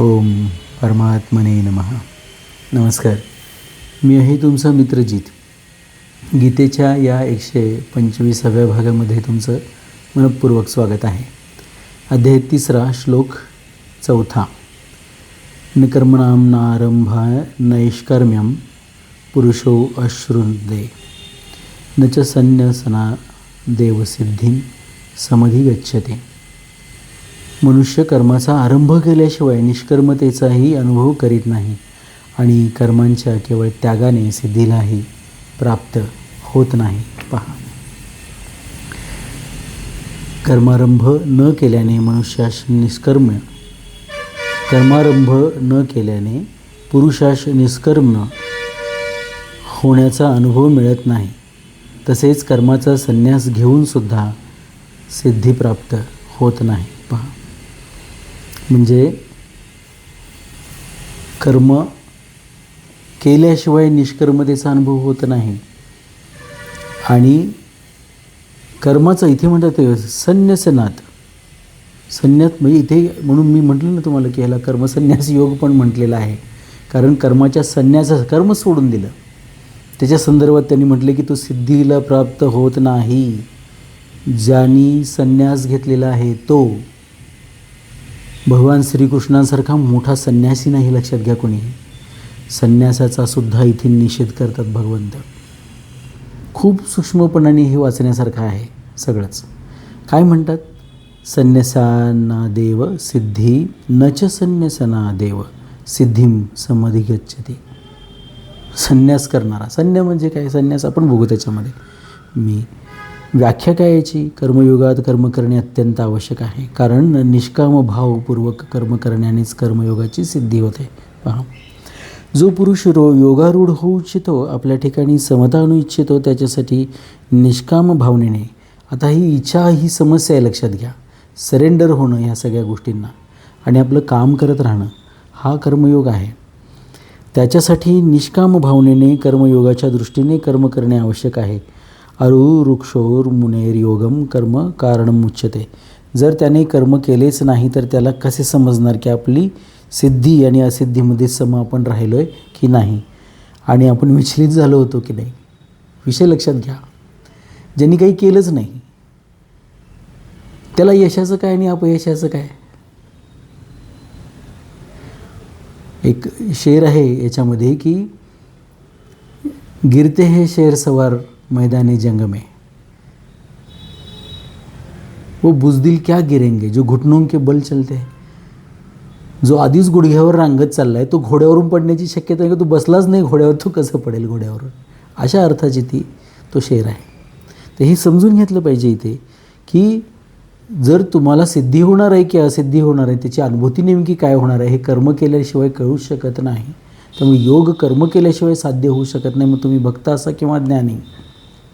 ओम परमात्मने नमः. नमस्कार. मी आहे तुमचा मित्रजीत गीतेच्या या एकशे पंचवीसाव्या भागामध्ये तुमचं मनपूर्वक स्वागत आहे. अध्याय तिसरा श्लोक चौथा. निकर्मणाम नारंभा नैष्कर्म्यम पुरुषो अश्रुदे न च संन्यसना देवसिद्धीं समधी गच्छते मनुष्य कर्माचा आरंभ केल्याशिवाय निष्कर्मतेचाही अनुभव करीत नाही आणि कर्मांच्या केवळ त्यागाने सिद्धीलाही प्राप्त होत नाही. पहा. कर्मारंभ न केल्याने मनुष्यास निष्कर्म कर्मारंभ न केल्याने पुरुषास निष्कर्म होण्याचा अनुभव मिळत नाही. तसेच कर्माचा संन्यास घेऊनसुद्धा सिद्धी प्राप्त होत नाही. पहा. म्हणजे कर्म केल्याशिवाय निष्कर्मतेचा अनुभव होत नाही. आणि कर्माचं इथे म्हणतात ते संन्यासनात. संन्यास म्हणजे इथे म्हणून मी म्हटलं ना तुम्हाला की ह्याला कर्मसन्यास योग पण म्हटलेला आहे. कारण कर्माच्या संन्यासा कर्म सोडून दिलं. त्याच्या संदर्भात त्यांनी म्हटले की तो सिद्धीला प्राप्त होत नाही. ज्यांनी संन्यास घेतलेला आहे तो भगवान श्रीकृष्णांसारखा मोठा संन्यासी नाही लक्षात घ्या कोणी. संन्यासाचा सुद्धा इथे निषेध करतात भगवंत. खूप सूक्ष्मपणाने हे वाचण्यासारखं आहे सगळंच. काय म्हणतात? संन्यासाना देव सिद्धी न च संन्यासना देव सिद्धीम समधी गच्छते. संन्यास करणारा. संन्या म्हणजे काय? संन्यास आपण बघू त्याच्यामध्ये. मी व्याख्या काय याची? कर्मयोगात कर्म करणे अत्यंत आवश्यक आहे. कारण निष्काम भावपूर्वक कर्म करण्यानेच कर्मयोगाची सिद्धी होते. पहा. जो पुरुष रो योगारूढ होऊ इच्छितो आपल्या ठिकाणी समता आणू इच्छितो त्याच्यासाठी निष्काम भावनेने आता ही इच्छा ही समस्या आहे लक्षात घ्या. सरेंडर होणं ह्या सगळ्या गोष्टींना आणि आपलं काम करत राहणं हा कर्मयोग आहे. त्याच्यासाठी निष्काम भावनेने कर्मयोगाच्या दृष्टीने कर्म करणे आवश्यक आहे. अरु वृक्षोर मुनेर योगम कर्म कारण उच्यते जर त्याने कर्म केलेच नाही तर त्याला कसे समजणार की आपली सिद्धी आणि असिद्धीमध्ये सम आपण राहिलो आहे की नाही? आणि आपण विचलित झालो होतो की नाही? विषय लक्षात घ्या. ज्यांनी काही केलंच नाही त्याला यशाचं काय आणि अपयशाचं काय? एक शेर आहे याच्यामध्ये की गिरते हे शेर सवार मैदानी जंग में। वो बुजदिल क्या गिरेंगे? जो घुटनों के बल चलते हैं जो आधीच गुडघ्यावर रांगत चालला आहे तो घोड्यावरून पडण्याची शक्यता आहे की तो बसलाच नाही घोड्यावर तो कसं पडेल घोड्यावरून अशा अर्थाची ती तो शेर आहे तर हे समजून घेतलं पाहिजे इथे की जर तुम्हाला सिद्धी होणार आहे की असिद्धी होणार आहे त्याची अनुभूती नेमकी काय होणार आहे हे कर्म केल्याशिवाय कळूच शकत नाही. त्यामुळे योग कर्म केल्याशिवाय साध्य होऊ शकत नाही मग तुम्ही भक्त असा किंवा ज्ञानी?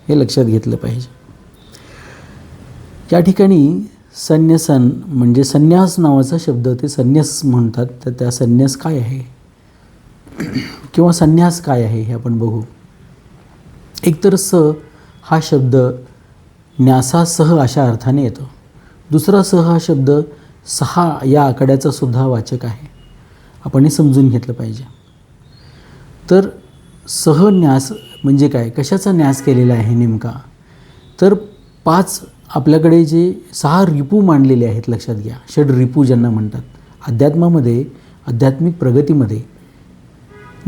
हे लक्षात घेतलं पाहिजे. या ठिकाणी संन्यासन म्हणजे संन्यास नावाचा शब्द ते संन्यास म्हणतात तर त्या संन्यास काय आहे? किंवा संन्यास काय आहे हे आपण बघू. एकतर स हा शब्द न्यासासह अशा अर्थाने येतो. दुसरा स हा शब्द सहा या आकड्याचा सुद्धा वाचक आहे. आपण हे समजून घेतलं पाहिजे. तर सहन्यास म्हणजे काय? कशाचा न्यास केलेला आहे नेमका? तर पाच आपल्याकडे जे सहा रिपू मांडलेले आहेत लक्षात घ्या. षड रिपू ज्यांना म्हणतात. अध्यात्मामध्ये आध्यात्मिक प्रगतीमध्ये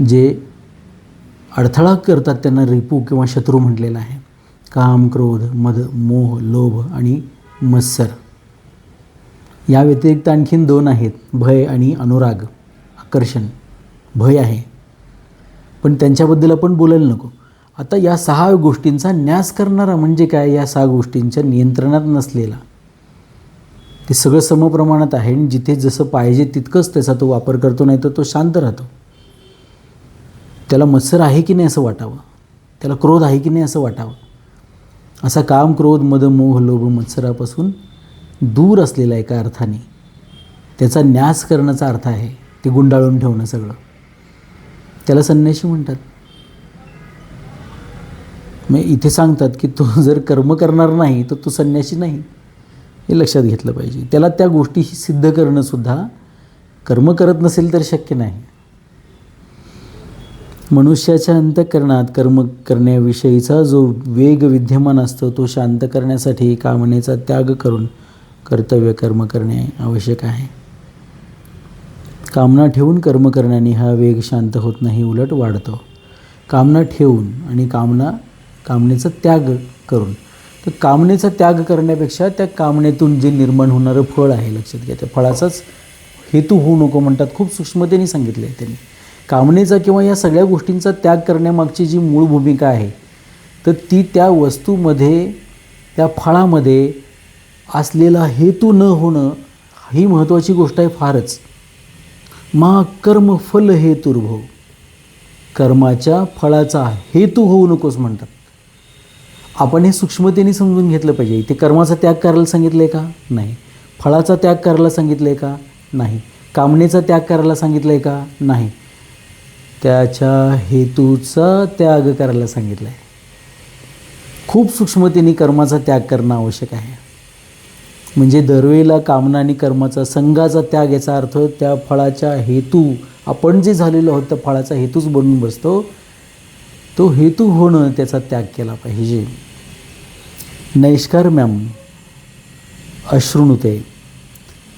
जे अडथळा करतात त्यांना रिपू किंवा शत्रू म्हटलेला आहे. काम क्रोध मद मोह लोभ आणि मत्सर. या व्यतिरिक्त आणखीन दोन आहेत. भय आणि अनुराग. आकर्षण. भय आहे. पण त्यांच्याबद्दल आपण बोलायला नको. आता या सहा गोष्टींचा न्यास करणारा म्हणजे काय? या सहा गोष्टींच्या नियंत्रणात नसलेला. ते सगळं समप्रमाणात आहे आणि जिथे जसं पाहिजे तितकंच त्याचा तो वापर करतो नाही तर तो शांत राहतो. त्याला मत्सर आहे की नाही असं वाटावं? त्याला क्रोध आहे की नाही असं वाटावं? असा काम क्रोध मद मोह लोभ मत्सरापासून दूर असलेला एका अर्थाने त्याचा न्यास करण्याचा अर्थ आहे ते गुंडाळून ठेवणं सगळं. त्याला संन्याशी म्हणतात. मग इथे सांगतात की तो जर कर्म करणार नाही तर तो संन्यासी नाही. हे लक्षात घेतलं पाहिजे. त्याला त्या गोष्टी सिद्ध करणंसुद्धा कर्म करत नसेल तर शक्य नाही. मनुष्याच्या अंतःकरणात कर्म करण्याविषयीचा जो वेग विद्यमान असतो तो शांत करण्यासाठी कामनेचा त्याग करून कर्तव्य कर्म करणे आवश्यक आहे. कामना ठेवून कर्म करण्याने हा वेग शांत होत नाही उलट वाढतो. कामना ठेवून आणि कामना कामनेचा त्याग करून. तर कामनेचा त्याग करण्यापेक्षा त्या कामनेतून जे निर्माण होणारं फळ आहे लक्षात घ्या त्या फळाचाच हेतू होऊ नको म्हणतात. खूप सूक्ष्मतेने सांगितलं आहे त्यांनी. कामनेचा किंवा या सगळ्या गोष्टींचा त्याग करण्यामागची जी मूळ भूमिका आहे तर ती त्या वस्तूमध्ये त्या फळामध्ये असलेला हेतू न होणं ही महत्त्वाची गोष्ट आहे फारच. मा कर्म फल हेतुर्भव कर्माच्या फळाचा हेतू होऊ नकोस म्हणतात. आपण हे सूक्ष्मतेने समजून घेतलं पाहिजे. ते कर्माचा त्याग करायला सांगितलं आहे का? नाही. फळाचा त्याग करायला सांगितलं आहे का? नाही. कामनेचा त्याग करायला सांगितलं आहे का? नाही. त्याच्या हेतूचा त्याग करायला सांगितलं आहे खूप सूक्ष्मतेने कर्माचा त्याग करणं आवश्यक आहे. म्हणजे दरवेळेला कामना आणि कर्माचा संघाचा त्याग याचा अर्थ त्या फळाच्या हेतू आपण जे झालेलो आहोत त्या फळाचा हेतूच बनून बसतो. तो हेतू होणं त्याचा त्याग केला पाहिजे. नैष्कर्म्यम अश्रुणुते.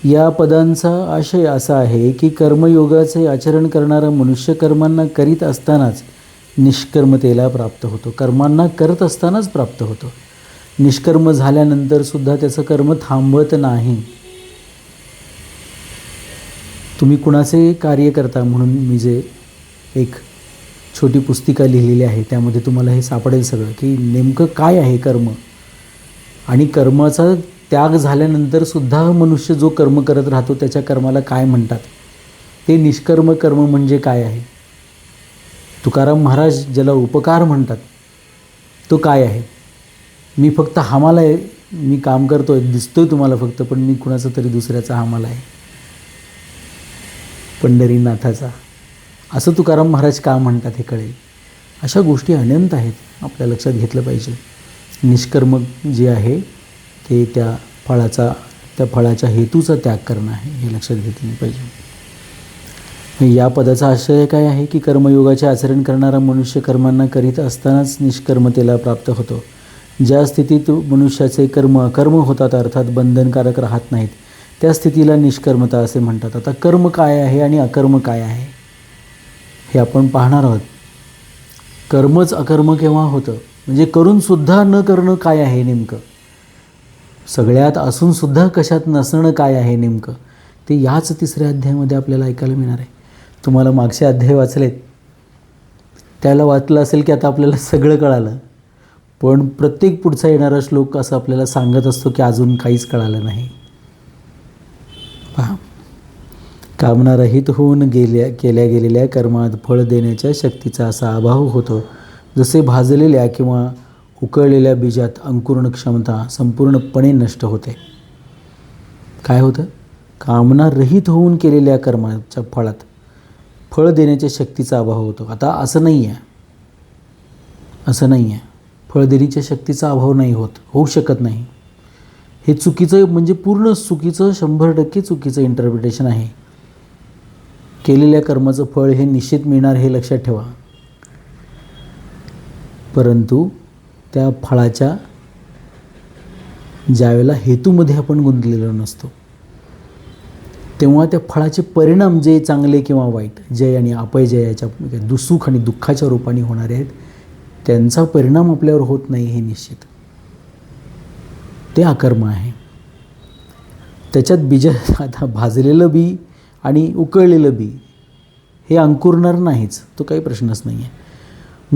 या पदांचा आशय असा आहे की कर्मयोगाचे आचरण करणारा मनुष्य कर्मांना करीत असतानाच निष्कर्मतेला प्राप्त होतो. कर्मांना करत असतानाच प्राप्त होतो. निष्कर्म झाल्यानंतरसुद्धा त्याचं कर्म थांबत नाही. तुम्ही कुणाचे कार्य करता म्हणून मी जे एक छोटी पुस्तिका लिहिलेली आहे त्यामध्ये तुम्हाला हे सापडेल सगळं की नेमकं काय आहे कर्म? आणि कर्माचा त्याग झाल्यानंतर सुद्धा मनुष्य जो कर्म करत राहतो त्याच्या कर्माला काय म्हणतात? ते निष्कर्म कर्म म्हणजे काय आहे? तुकाराम महाराज ज्याला उपकार म्हणतात तो काय आहे? मी फक्त हामाला आहे मी काम करतो आहे दिसतोय तुम्हाला फक्त पण मी कुणाचा तरी दुसऱ्याचा हामाला आहे. पंढरीनाथाचा. असं तुकाराम महाराज का म्हणतात हे कळेल? अशा गोष्टी अनंत आहेत आपल्या लक्षात घेतलं पाहिजे. निष्कर्म जे आहे ते त्या फळाचा त्या फळाच्या हेतूचा त्याग करणं आहे हे लक्षात घेतलं पाहिजे. या पदाचा आशय काय आहे की कर्मयोगाचे आचरण करणारा मनुष्य कर्मांना करीत असतानाच निष्कर्मतेला प्राप्त होतो. ज्या स्थितीत मनुष्याचे कर्म अकर्म होतात अर्थात बंधनकारक राहत नाहीत त्या स्थितीला निष्कर्मता असे म्हणतात. आता कर्म काय आहे आणि अकर्म काय आहे? हे आपण पाहणार आहोत. कर्मच अकर्म केव्हा होतं? म्हणजे करूनसुद्धा न करणं काय आहे नेमकं? सगळ्यात असूनसुद्धा कशात नसणं काय आहे नेमकं? ते याच तिसऱ्या अध्यायामध्ये आपल्याला ऐकायला मिळणार आहे. तुम्हाला मागचे अध्याय वाचलेत. त्याला वाचलं असेल की आता आपल्याला सगळं कळालं. पण प्रत्येक पुढचा येणारा श्लोक असं आपल्याला सांगत असतो की अजून काहीच कळालं नाही. पहा. कामनारहित होऊन गेल्या केल्या गेलेल्या कर्मात फळ देण्याच्या शक्तीचा असा अभाव होतो. जसे भाजलेल्या किंवा उकळलेल्या बीजात अंकुरण क्षमता संपूर्णपणे नष्ट होते. काय होतं? कामनारहित होऊन केलेल्या कर्माच्या फळात फळ देण्याच्या शक्तीचा अभाव होतो. आता असं नाही आहे असं नाही आहे फळ देण्याच्या शक्तीचा अभाव नाही होत. होऊ शकत नाही. हे चुकीचं म्हणजे पूर्ण चुकीचं शंभर टक्के चुकीचं इंटरप्रिटेशन आहे. केलेल्या कर्माचं फळ हे निश्चित मिळणार हे लक्षात ठेवा. परंतु त्या फळाच्या ज्यावेळेला हेतूमध्ये आपण गुंतलेलो नसतो तेव्हा त्या फळाचे परिणाम जे चांगले किंवा वाईट जय आणि अपयजय याच्या म्हणजे दुसुख आणि दुःखाच्या रूपाने होणारे आहेत त्यांचा परिणाम आपल्यावर होत नाही हे निश्चित. ते अकर्म आहे. त्याच्यात बीज आता भाजलेलं बी आणि उकळलेलं बी हे अंकुरणार नाहीच तो काही प्रश्नच नाही आहे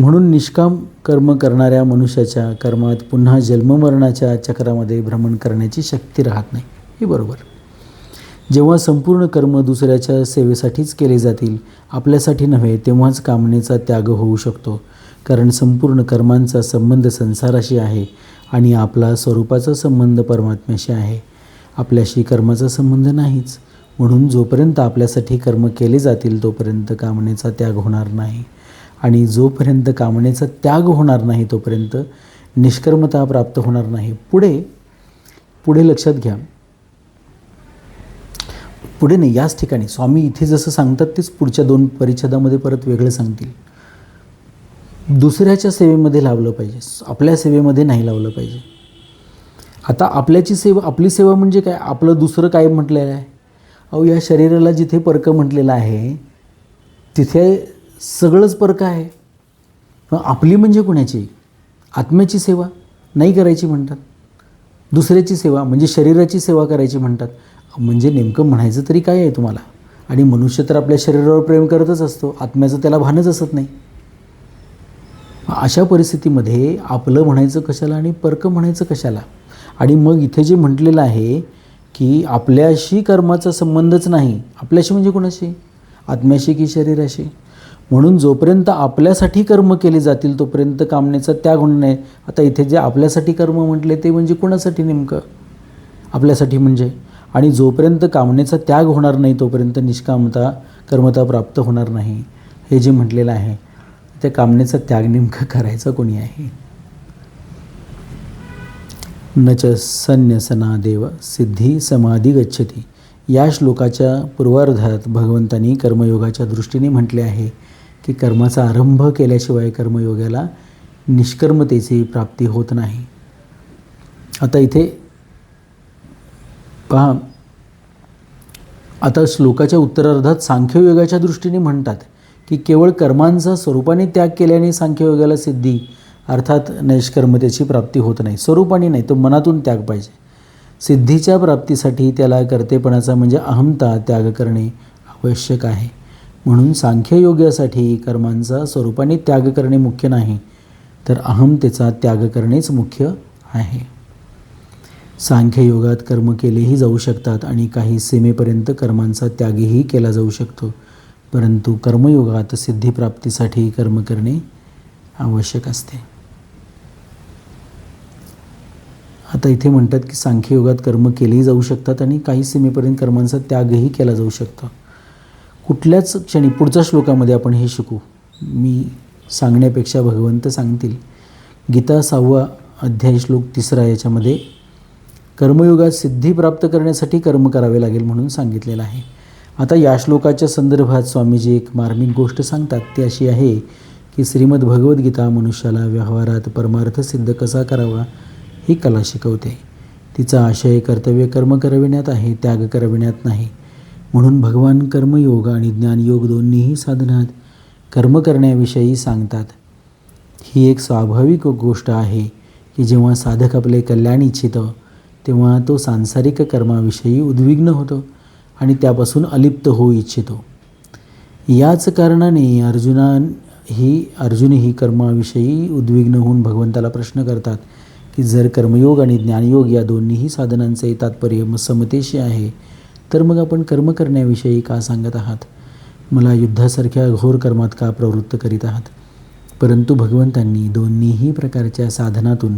म्हणून निष्काम कर्म करणाऱ्या मनुष्याच्या कर्मात पुन्हा जन्ममरणाच्या चक्रामध्ये भ्रमण करण्याची शक्ती राहत नाही. हे बरोबर. जेव्हा संपूर्ण कर्म दुसऱ्याच्या सेवेसाठीच केले जातील आपल्यासाठी नव्हे तेव्हाच कामनेचा त्याग होऊ शकतो. कारण संपूर्ण कर्मांचा संबंध संसाराशी आहे आणि आपला स्वरूपाचा संबंध परमात्म्याशी आहे. आपल्याशी कर्माचा संबंध नाहीच. म्हणून जोपर्यंत आपल्यासाठी कर्म केले जातील तोपर्यंत कामनेचा त्याग होणार नाही. आणि जोपर्यंत कामनेचा त्याग होणार नाही तोपर्यंत निष्कर्मता प्राप्त होणार नाही. पुढे पुढे लक्षात घ्या. पुढे नाही याच ठिकाणी. स्वामी इथे जसं सांगतात तेच पुढच्या दोन परिच्छेदामध्ये परत वेगळं सांगतील. दुसऱ्याच्या सेवेमध्ये लावलं पाहिजे. आपल्या सेवेमध्ये नाही लावलं पाहिजे. आता आपल्याची सेवा आपली सेवा म्हणजे काय? आपलं दुसरं काय म्हटलेलं आहे? अहो या शरीराला जिथे परकं म्हटलेलं आहे तिथे सगळंच परकं आहे. आपली म्हणजे कुणाची? आत्म्याची सेवा नाही करायची म्हणतात. दुसऱ्याची सेवा म्हणजे शरीराची सेवा करायची म्हणतात. म्हणजे नेमकं म्हणायचं तरी काय आहे तुम्हाला? आणि मनुष्य तर आपल्या शरीरावर प्रेम करतच असतो आत्म्याचं त्याला भानच असत नाही. अशा परिस्थितीमध्ये आपलं म्हणायचं कशाला आणि परकं म्हणायचं कशाला? आणि मग इथे जे म्हटलेलं आहे की आपल्याशी कर्माचा संबंधच नाही. आपल्याशी म्हणजे कोणाशी? आत्म्याशी की शरीराशी? म्हणून जोपर्यंत आपल्यासाठी कर्म केले जातील तोपर्यंत कामनेचा त्याग होणार नाही. आता इथे जे आपल्यासाठी कर्म म्हटले ते म्हणजे कोणासाठी नेमकं? आपल्यासाठी म्हणजे. आणि जोपर्यंत कामनेचा त्याग होणार नाही तोपर्यंत निष्कामता कर्मता प्राप्त होणार नाही. हे जे म्हटलेलं आहे त्या कामनेचा त्याग नेमकं करायचा कोणी आहे? न च संन्यसनादेव सिद्धी समाधी गच्छती. या श्लोकाच्या पूर्वार्धात भगवंतांनी कर्मयोगाच्या दृष्टीने म्हटले आहे की कर्माचा आरंभ केल्याशिवाय कर्मयोगाला निष्कर्मतेची प्राप्ती होत नाही. आता इथे पहा. आता श्लोकाच्या उत्तरार्धात सांख्ययोगाच्या दृष्टीने म्हणतात की केवळ कर्मांचा स्वरूपाने त्याग केल्याने सांख्ययोगाला सिद्धी अर्थात नैष्कर्मतेची प्राप्ती होत नाही स्वरूपाने नाही तो मनातून त्याग पाहिजे. सिद्धीच्या प्राप्तीसाठी त्याला कर्तेपणाचा म्हणजे अहमता त्याग करणे आवश्यक आहे. म्हणून सांख्ययोगासाठी कर्मांचा स्वरूपाने त्याग करणे मुख्य नाही तर अहमतेचा त्याग करणेच मुख्य आहे. सांख्ययोगात कर्म केलेही जाऊ शकतात आणि काही सीमेपर्यंत कर्मांचा त्यागही केला जाऊ शकतो परंतु कर्मयोगात सिद्धीप्राप्तीसाठी कर्म करणे आवश्यक असते. आता इथे म्हणतात की सांख्ययोगात कर्म केलेही जाऊ शकतात आणि काही सीमेपर्यंत कर्मांचा त्यागही केला जाऊ शकतो. कुठल्याच क्षणी पुढच्या श्लोकामध्ये आपण हे शिकू. मी सांगण्यापेक्षा भगवंत सांगतील. गीता सहावा अध्याय श्लोक तिसरा याच्यामध्ये कर्मयोगात सिद्धी प्राप्त करण्यासाठी कर्म करावे लागेल म्हणून सांगितलेलं आहे. आता या श्लोकाच्या संदर्भात स्वामीजी एक मार्मिक गोष्ट सांगतात. ती अशी आहे की श्रीमद भगवद्गीता मनुष्याला व्यवहारात परमार्थ सिद्ध कसा करावा ही कला शिकवते. तिचा आशय कर्तव्य कर्म करविण्यात आहे त्याग करविण्यात नाही. म्हणून भगवान कर्मयोग आणि ज्ञानयोग दोन्हीही साधनात कर्म करण्याविषयी सांगतात. ही एक स्वाभाविक गोष्ट आहे की जेव्हा साधक आपले कल्याण इच्छितं तेव्हा तो सांसारिक कर्माविषयी उद्विग्न होतो आणि त्यापासून अलिप्त होऊ इच्छितो. याच कारणाने अर्जुना ही अर्जुन ही कर्माविषयी उद्विग्न होऊन भगवंताला प्रश्न करतात की जर कर्मयोग आणि ज्ञानयोग या दोन्हीही साधनांचे तात्पर्य समतेशी आहे तर मग आपण कर्म करण्याविषयी का सांगत आहात? मला युद्धासारख्या घोर कर्मात का प्रवृत्त करीत आहात? परंतु भगवंतांनी दोन्हीही प्रकारच्या साधनातून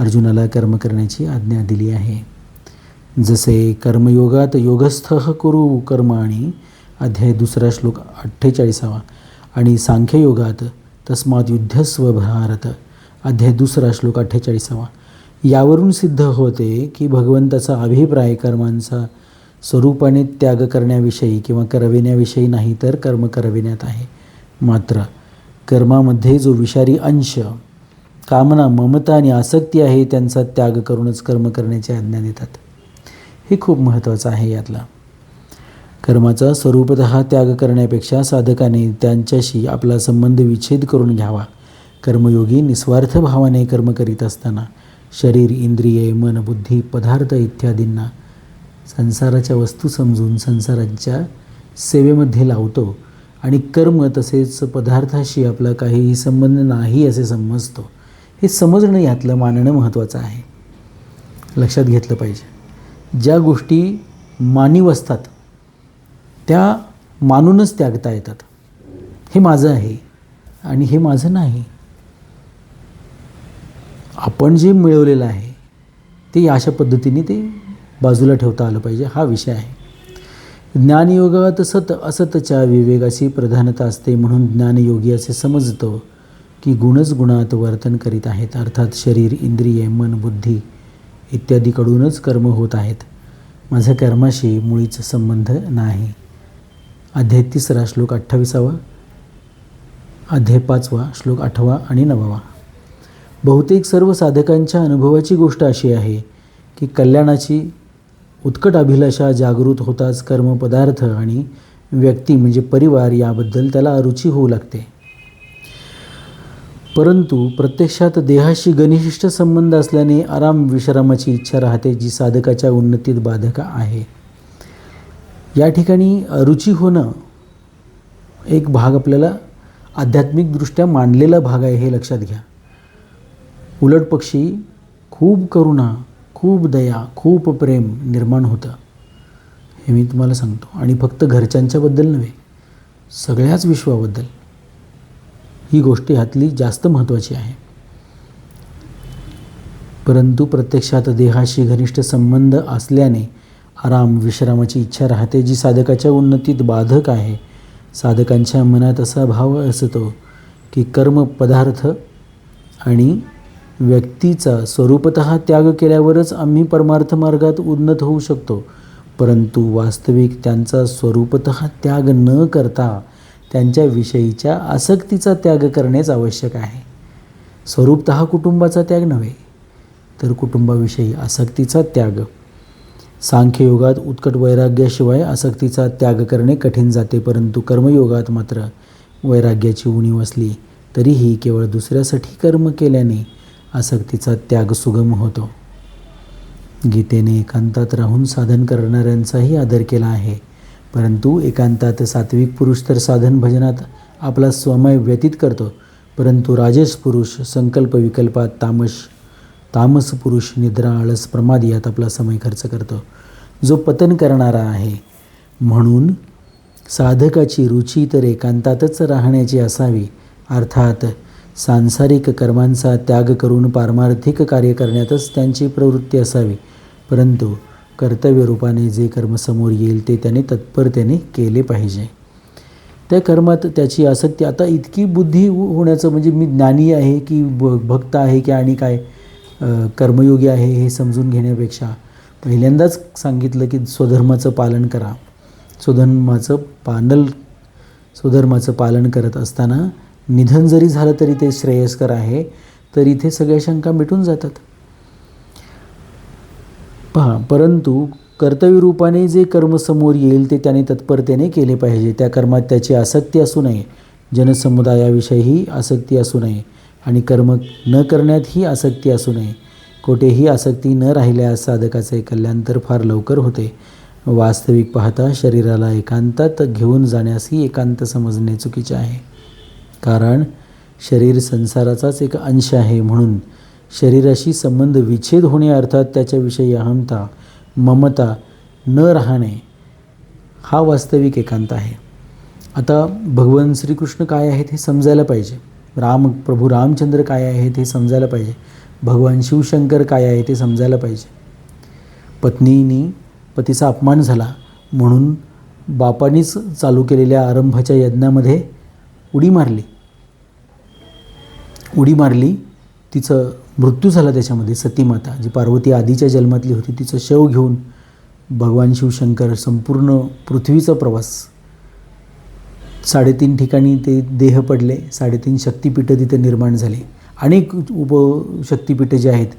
अर्जुनाला कर्म करण्याची आज्ञा दिली आहे. जसे कर्मयोगात योगस्थ कुरु कर्म आणि अध्याय दुसरा श्लोक अठ्ठेचाळीसावा आणि सांख्ययोगात तस्मात युद्धस्व भारत. अध्याय दुसरा श्लोक अठ्ठेचाळीसावा. यावरून सिद्ध होते की भगवंताचा अभिप्राय कर्मांचा स्वरूपाने त्याग करण्याविषयी किंवा करविण्याविषयी नाही तर कर्म करविण्यात आहे. मात्र कर्मामध्ये जो विषारी अंश कामना ममता आणि आसक्ती आहे त्यांचा त्याग करूनच कर्म करण्याची आज्ञा देतात. हे खूप महत्त्वाचं आहे यातला. कर्माचा स्वरूपत त्याग करण्यापेक्षा साधकाने त्यांच्याशी आपला संबंध विच्छेद करून घ्यावा. कर्मयोगी निस्वार्थ भावाने कर्म करीत असताना शरीर इंद्रिये मन बुद्धी पदार्थ इत्यादींना संसाराच्या वस्तू समजून संसाराच्या सेवेमध्ये लावतो आणि कर्म तसेच पदार्थाशी आपला काहीही संबंध नाही असे समजतो. हे समजणं यातलं मानणं महत्त्वाचं आहे. लक्षात घेतलं पाहिजे. ज्या गोष्टी मानीव असतात त्या मानूनच त्यागता येतात. हे माझं आहे आणि हे माझं नाही. आपण जे मिळवलेलं आहे ते अशा पद्धतीने ते बाजूला ठेवता आलं पाहिजे हा विषय आहे. ज्ञानयोगात सत असतच्या विवेकाची प्रधानता असते म्हणून ज्ञानयोगी असे समजतो की गुणच गुणात वर्तन करीत आहेत अर्थात शरीर इंद्रिये मन बुद्धी इत्यादीकडूनच कर्म होत आहेत. माझा कर्माशी मुळीच संबंध नाही. अध्याय तिसरा श्लोक अठ्ठावीसावा अध्याय पाचवा श्लोक आठवा आणि नववा. बहुतेक सर्व साधकांच्या अनुभवाची गोष्ट अशी आहे की कल्याणाची उत्कट अभिलाषा जागृत होताच कर्मपदार्थ आणि व्यक्ती म्हणजे परिवार याबद्दल त्याला अरुची होऊ लागते. परंतु प्रत्यक्षात देहाशी घनिष्ठ संबंध असल्याने आराम विश्रामाची इच्छा राहते जी साधकाच्या उन्नतीत बाधक आहे. या ठिकाणी अरुची होणं एक भाग आपल्याला आध्यात्मिकदृष्ट्या मांडलेला भाग आहे हे लक्षात घ्या. उलट पक्षी खूप करुणा खूप दया खूप प्रेम निर्माण होतं. हे मी तुम्हाला सांगतो. आणि फक्त घरच्यांच्याबद्दल नव्हे सगळ्याच विश्वाबद्दल. ही गोष्ट ह्यातली जास्त महत्त्वाची आहे. परंतु प्रत्यक्षात देहाशी घनिष्ठ संबंध असल्याने आराम विश्रामाची इच्छा राहते जी साधकाच्या उन्नतीत बाधक आहे. साधकांच्या मनात असा भाव असतो की कर्म पदार्थ आणि व्यक्तीचा स्वरूपत त्याग केल्यावरच आम्ही परमार्थ मार्गात उन्नत होऊ शकतो. परंतु वास्तविक त्यांचा स्वरूपत त्याग न करता त्यांच्याविषयीच्या आसक्तीचा त्याग करणेच आवश्यक आहे. स्वरूपत कुटुंबाचा त्याग नव्हे तर कुटुंबाविषयी आसक्तीचा त्याग. सांख्ययोगात उत्कट वैराग्याशिवाय आसक्तीचा त्याग करणे कठीण जाते परंतु कर्मयोगात मात्र वैराग्याची उणीव असली तरीही केवळ दुसऱ्यासाठी कर्म केल्याने आसक्तीचा त्याग सुगम होतो. गीतेने एकांतात राहून साधन करणाऱ्यांचाही आदर केला आहे. परंतु एकांतात सात्विक पुरुष तर साधन भजनात आपला स्वमय व्यतीत करतो. परंतु राजेश पुरुष संकल्प विकल्पात तामस तामस पुरुष निद्रा आळस प्रमाद यात आपला समय खर्च करतो. जो पतन करणारा आहे. म्हणून साधकाची रुची तर एकांतातच राहण्याची असावी. अर्थात सांसारिक कर्मांचा त्याग करून पारमार्थिक कार्य करण्यातच त्यांची प्रवृत्ती असावी. परंतु कर्तव्यरूपाने जे कर्म समोर येईल ते त्याने तत्परतेने केले पाहिजे. त्या कर्मात त्याची आसक्ती आता इतकी बुद्धी हो, होण्याचं म्हणजे मी ज्ञानी आहे की ब भक्त आहे की आणि काय कर्मयोगी आहे हे समजून घेण्यापेक्षा पहिल्यांदाच सांगितलं की स्वधर्माचं पालन करा. स्वधर्माचं पानल स्वधर्माचं पालन करत असताना निधन जरी झालं तरी ते श्रेयस्कर आहे तर इथे सगळ्या शंका मिटून जातात. पहा परंतु कर्तव्यरूपाने जे कर्म समोर येईल ते त्याने तत्परतेने केले पाहिजे. त्या कर्मात त्याची आसक्ती असू नये. जनसमुदायाविषयीही आसक्ती असू नये आणि कर्म न करण्यातही आसक्ती असू नये. कोठेही आसक्ती न राहिल्यास साधकाचे कल्याण तर फार लवकर होते. वास्तविक पाहता शरीराला एकांतात घेऊन जाण्यासही एकांत समजणे चुकीचे आहे. कारण शरीर संसाराचाच एक अंश आहे म्हणून शरीराशी संबंध विच्छेद होणे अर्थात त्याच्याविषयी अहमता ममता न राहणे हा वास्तविक एकांत आहे. आता भगवान श्रीकृष्ण काय आहेत हे समजायला पाहिजे. राम प्रभू रामचंद्र काय आहेत हे समजायला पाहिजे. भगवान शिवशंकर काय आहे ते समजायला पाहिजे. पत्नीनी पतीचा अपमान झाला म्हणून बापानीच चालू केलेल्या आरंभाच्या यज्ञामध्ये उडी मारली. उडी मारली. तिचं मृत्यू झाला त्याच्यामध्ये सतीमाता जी पार्वती आधीच्या जन्मातली होती तिचं शव घेऊन भगवान शिवशंकर संपूर्ण पृथ्वीचा प्रवास. साडेतीन ठिकाणी ते देह पडले साडेतीन शक्तिपीठं तिथे निर्माण झाली. अनेक उपशक्तिपीठं जी आहेत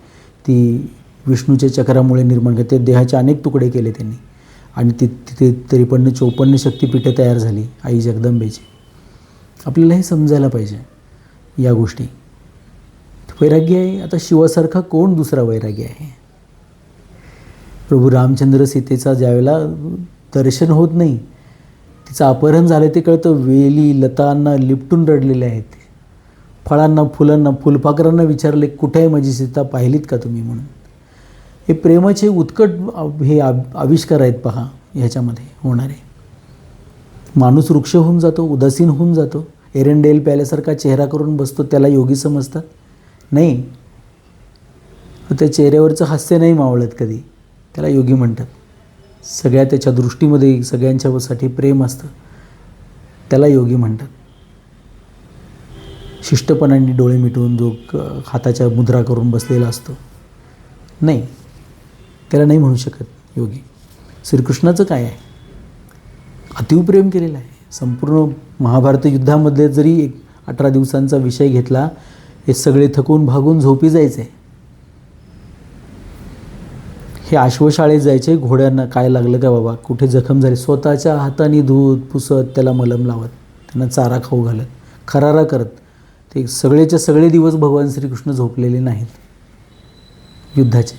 ती विष्णूच्या चक्रामुळे निर्माण केले ते देहाचे अनेक तुकडे केले त्यांनी. आणि ति तिथे तरी पण चौपन्न शक्तिपीठं तयार झाली आई जगदंबेची. आपल्याला हे समजायला पाहिजे या गोष्टी. वैराग्य आहे. आता शिवासारखा कोण दुसरा वैराग्य आहे? प्रभू रामचंद्र सीतेचा ज्यावेळेला दर्शन होत नाही तिचं अपहरण झालं ते कळतं वेली लतांना लिपटून रडलेले आहेत. फळांना फुलांना फुलपाखरांना विचारले कुठे आहे माझी सीता? पाहिलीत का तुम्ही? म्हणून. हे प्रेमाचे उत्कट हे आविष्कार आहेत पहा ह्याच्यामध्ये होणारे. माणूस वृक्ष होऊन जातो उदासीन होऊन जातो. एरंडेल प्याल्यासारखा चेहरा करून बसतो त्याला योगी समजतात. नाही. त्या चेहऱ्यावरचं हास्य नाही मावळत कधी. त्याला योगी म्हणतात. सगळ्या त्याच्या दृष्टीमध्ये सगळ्यांच्यासाठी प्रेम असतं. त्याला योगी म्हणतात. शिष्टपणाने डोळे मिटवून जो हाताच्या मुद्रा करून बसलेला असतो. नाही. त्याला नाही म्हणू शकत योगी. श्रीकृष्णाचं काय आहे? अतिव प्रेम केलेलं आहे. संपूर्ण महाभारत युद्धामध्ये जरी एक अठरा दिवसांचा विषय घेतला हे सगळे थकून भागून झोपी जायचे. हे आश्वशाळेत जायचे घोड्यांना काय लागलं का बाबा? कुठे जखम झाली? स्वतःच्या हाताने दूध पुसत त्याला मलम लावत त्यांना चारा खाऊ घालत खरारा करत ते सगळेच्या सगळे दिवस भगवान श्रीकृष्ण झोपलेले नाहीत. युद्धाचे.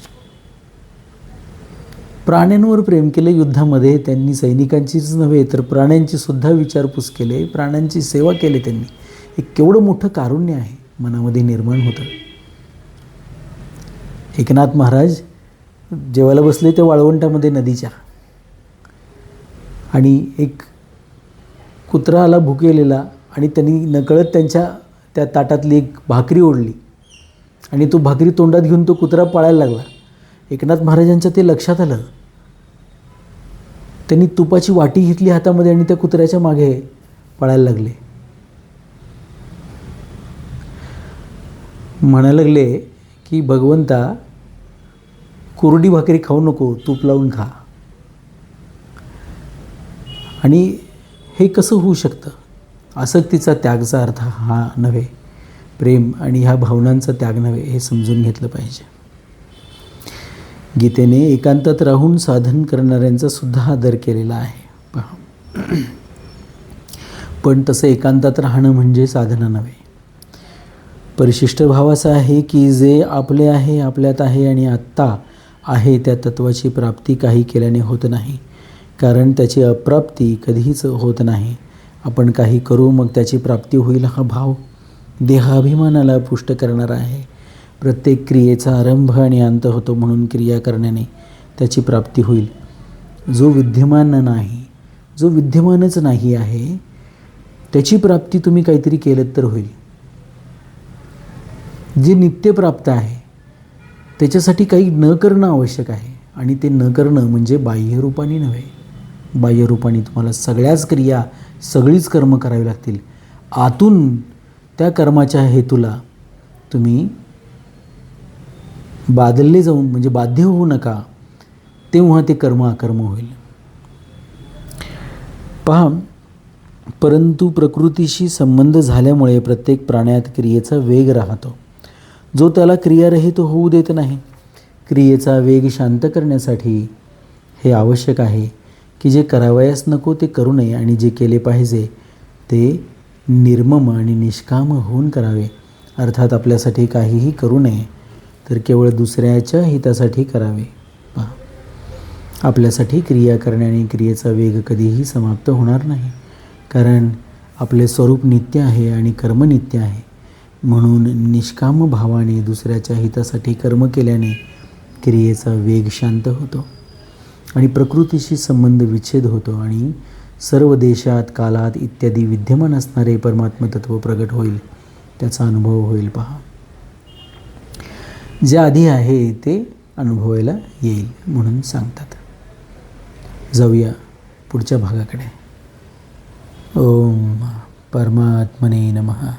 प्राण्यांवर प्रेम केले युद्धामध्ये त्यांनी सैनिकांचीच नव्हे तर प्राण्यांची सुद्धा विचारपूस केले प्राण्यांची सेवा केली त्यांनी. एक केवढं मोठं कारुण्य आहे. मनामध्ये निर्माण होतं. एकनाथ महाराज जेवायला बसले ते वाळवंटामध्ये नदीच्या. आणि एक कुत्रा आला भुकेलेला आणि त्यांनी नकळत त्यांच्या त्या ताटातली एक भाकरी ओढली. आणि तो भाकरी तोंडात घेऊन तो कुत्रा पळायला लागला. एकनाथ महाराजांच्या ते लक्षात आलं. त्यांनी तुपाची वाटी घेतली हातामध्ये आणि त्या कुत्र्याच्या मागे पळायला लागले. म्हणायला लागले की भगवंता कोरडी भाकरी खाऊ नको तूप लावून खा. आणि हे कसं होऊ शकतं? आसक्तीचा त्यागचा अर्थ हा नव्हे. प्रेम आणि ह्या भावनांचा त्याग नव्हे हे समजून घेतलं पाहिजे. गीतेने एकांतात राहून साधन करणाऱ्यांचा सुद्धा आदर केलेला आहे. पहा. पण तसं एकांतात राहणं म्हणजे साधना नव्हे. परिशिष्ट भाव असा आहे की जे आपले आहे आपल्यात आहे आणि आत्ता आहे त्या तत्वाची प्राप्ती काही केल्याने होत नाही. कारण त्याची अप्राप्ती कधीच होत नाही. आपण काही करू मग त्याची प्राप्ती होईल हा भाव देहाभिमानाला पुष्ट करणारा आहे. प्रत्येक क्रियेचा आरंभ आणि अंत होतो म्हणून क्रिया करण्याने त्याची प्राप्ती होईल. जो विद्यमान नाही जो विद्यमानच नाही आहे त्याची प्राप्ती तुम्ही काहीतरी केलं तर होईल. जे नित्यप्राप्त आहे त्याच्यासाठी काही न करणं आवश्यक आहे. आणि ते न करणं म्हणजे बाह्यरूपाने नव्हे. बाह्यरूपाने तुम्हाला सगळ्याच क्रिया सगळीच कर्म करावी लागतील. आतून त्या कर्माच्या हेतूला तुम्ही बादलले जाऊन म्हणजे बाध्य होऊ नका. तेव्हा ते कर्म अकर्म होईल. पहा परंतु प्रकृतीशी संबंध झाल्यामुळे प्रत्येक प्राण्यात क्रियेचा वेग राहतो. जो त्याला क्रियारहित होऊ देत नाही क्रियेचा वेग शांत करण्यासाठी हे आवश्यक आहे की जे करावयास नको ते करू नये आणि जे केले पाहिजे ते निर्मम आणि निष्काम होऊन करावे. अर्थात आपल्यासाठी काहीही करू नये तर केवळ दुसऱ्याच्या हितासाठी करावे. पहा. आपल्यासाठी क्रिया करण्याने क्रियेचा वेग कधीही समाप्त होणार नाही कारण आपले स्वरूप नित्य आहे आणि कर्म नित्य आहे. म्हणून निष्काम भावाने दुसऱ्याच्या हितासाठी कर्म केल्याने क्रियेचा वेग शांत होतो आणि प्रकृतीशी संबंध विच्छेद होतो आणि सर्व देशात कालात इत्यादी विद्यमान असणारे परमात्मतत्व प्रगट होईल त्याचा अनुभव होईल. पहा. जे आधी आहे ते अनुभवायला येईल म्हणून सांगतात. जाऊया पुढच्या भागाकडे. ओम परमात्मने नमः.